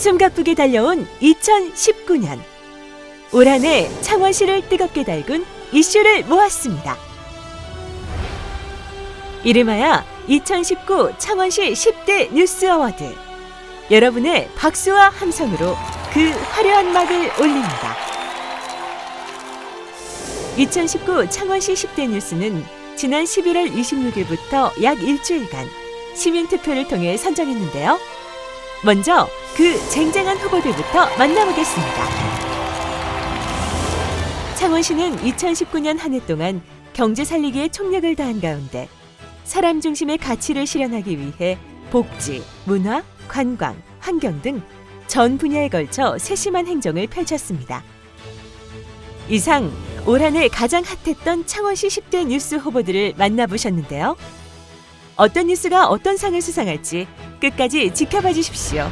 숨가쁘게 달려온 2019년. 올 한 해 창원시를 뜨겁게 달군 이슈를 모았습니다. 이름하여 2019 창원시 10대 뉴스 어워드. 여러분의 박수와 함성으로 그 화려한 막을 올립니다. 2019 창원시 10대 뉴스는 지난 11월 26일부터 약 일주일간 시민 투표를 통해 선정했는데요. 먼저 그 쟁쟁한 후보들부터 만나보겠습니다. 창원시는 2019년 한 해 동안 경제 살리기에 총력을 다한 가운데 사람 중심의 가치를 실현하기 위해 복지, 문화, 관광, 환경 등 전 분야에 걸쳐 세심한 행정을 펼쳤습니다. 이상 올 한 해 가장 핫했던 창원시 10대 뉴스 후보들을 만나보셨는데요. 어떤 뉴스가 어떤 상을 수상할지 끝까지 지켜봐 주십시오.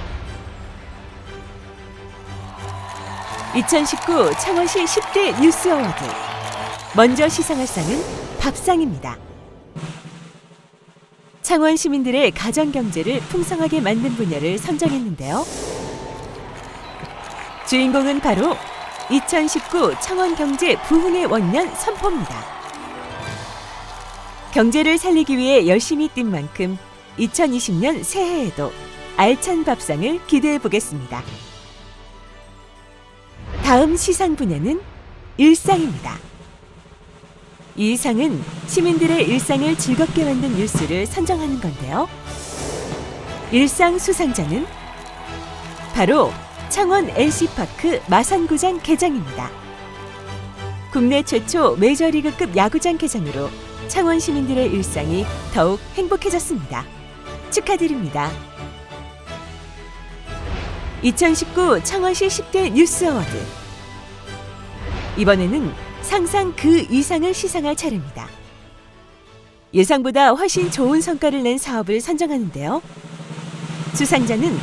2019 창원시 10대 뉴스 어워드. 먼저 시상할 상은 밥상입니다. 창원 시민들의 가정 경제를 풍성하게 만든 분야를 선정했는데요. 주인공은 바로 2019 창원 경제 부흥의 원년 선포입니다. 경제를 살리기 위해 열심히 뛴 만큼 2020년 새해에도 알찬 밥상을 기대해 보겠습니다. 다음 시상 분야는 일상입니다. 이 상은 시민들의 일상을 즐겁게 만든 뉴스를 선정하는 건데요. 일상 수상자는 바로 창원 NC파크 마산구장 개장입니다. 국내 최초 메이저리그급 야구장 개장으로 창원 시민들의 일상이 더욱 행복해졌습니다. 축하드립니다. 2019 창원시 10대 뉴스 어워드. 이번에는 상상 그 이상을 시상할 차례입니다. 예상보다 훨씬 좋은 성과를 낸 사업을 선정하는데요. 수상자는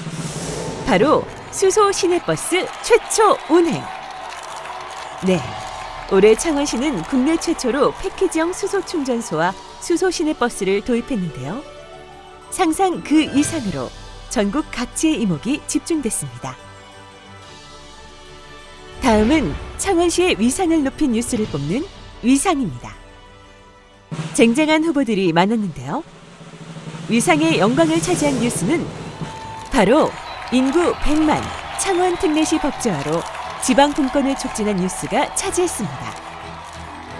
바로 수소 시내버스 최초 운행. 네. 올해 창원시는 국내 최초로 패키지형 수소 충전소와 수소 시내버스를 도입했는데요. 상상 그 이상으로 전국 각지의 이목이 집중됐습니다. 다음은 창원시의 위상을 높인 뉴스를 뽑는 위상입니다. 쟁쟁한 후보들이 많았는데요. 위상의 영광을 차지한 뉴스는 바로 인구 100만 창원 특례시 법제화로 지방 분권을 촉진한 뉴스가 차지했습니다.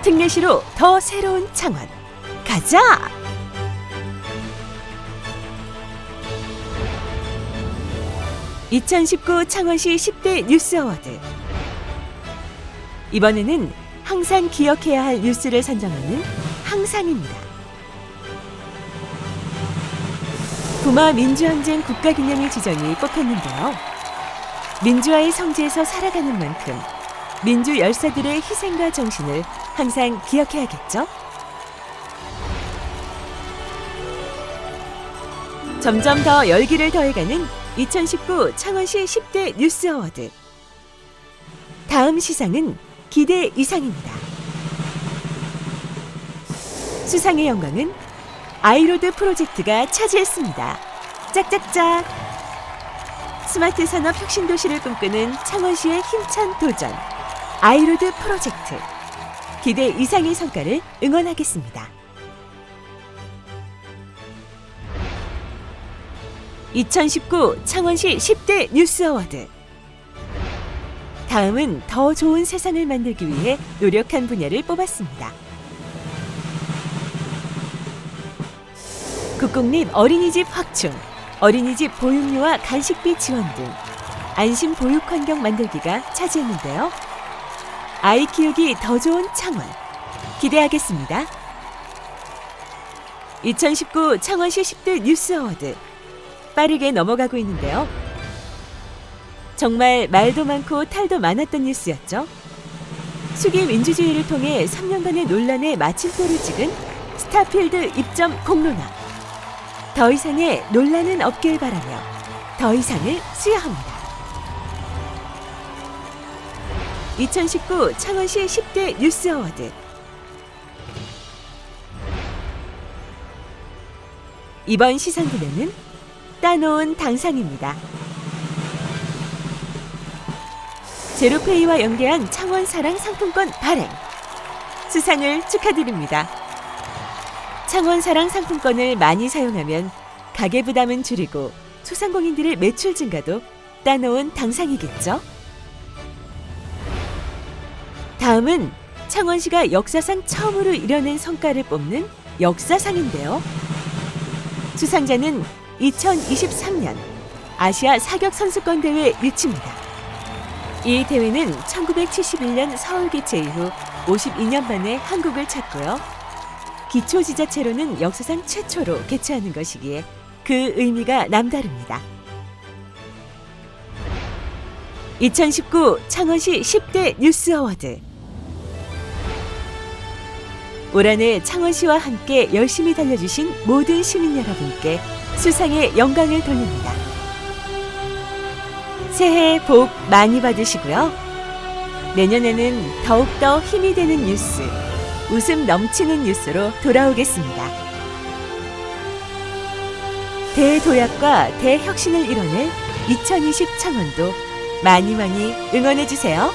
특례시로 더 새로운 창원 가자! (2019) 창원시 10대 뉴스 어워드 이번에는 항상 기억해야 할 뉴스를 선정하는 항상입니다. 부마 민주항쟁 국가기념일 지정이 뽑혔는데요. 민주화의 성지에서 살아가는 만큼 민주 열사들의 희생과 정신을 항상 기억해야겠죠? 점점 더 열기를 더해가는 2019 창원시 10대 뉴스 어워드. 다음 시상은 기대 이상입니다. 수상의 영광은 아이로드 프로젝트가 차지했습니다. 짝짝짝. 스마트 산업 혁신 도시를 꿈꾸는 창원시의 힘찬 도전. 아이로드 프로젝트. 기대 이상의 성과를 응원하겠습니다. 2019 창원시 10대 뉴스 어워드. 다음은 더 좋은 세상을 만들기 위해 노력한 분야를 뽑았습니다. 국공립 어린이집 확충, 어린이집 보육료와 간식비 지원 등 안심 보육 환경 만들기가 차지했는데요. 아이 키우기 더 좋은 창원 기대하겠습니다. 2019 창원시 10대 뉴스 어워드 빠르게 넘어가고 있는데요. 정말 말도 많고 탈도 많았던 뉴스였죠. 수기 민주주의를 통해 3년간의 논란에 마침표를 찍은 스타필드 입점 공론화. 더 이상의 논란은 없길 바라며 더 이상을 수여합니다. 2019 창원시 10대 뉴스 어워드 이번 시상분야는 따놓은 당상입니다. 제로페이와 연계한 창원 사랑 상품권 발행. 수상을 축하드립니다. 창원 사랑 상품권을 많이 사용하면 가계 부담은 줄이고 소상공인들의 매출 증가도 따놓은 당상이겠죠. 다음은 창원시가 역사상 처음으로 이뤄낸 성과를 뽑는 역사상인데요. 수상자는 2023년 아시아 사격 선수권 대회 유치입니다. 이 대회는 1971년 서울 개최 이후 52년 만에 한국을 찾고요. 기초 지자체로는 역사상 최초로 개최하는 것이기에 그 의미가 남다릅니다. 2019 창원시 10대 뉴스 어워드 올 한해 창원시와 함께 열심히 달려주신 모든 시민 여러분께 수상의 영광을 돌립니다. 새해 복 많이 받으시고요. 내년에는 더욱더 힘이 되는 뉴스, 웃음 넘치는 뉴스로 돌아오겠습니다. 대도약과 대혁신을 이뤄낼 2020 창원도 많이 많이 응원해 주세요.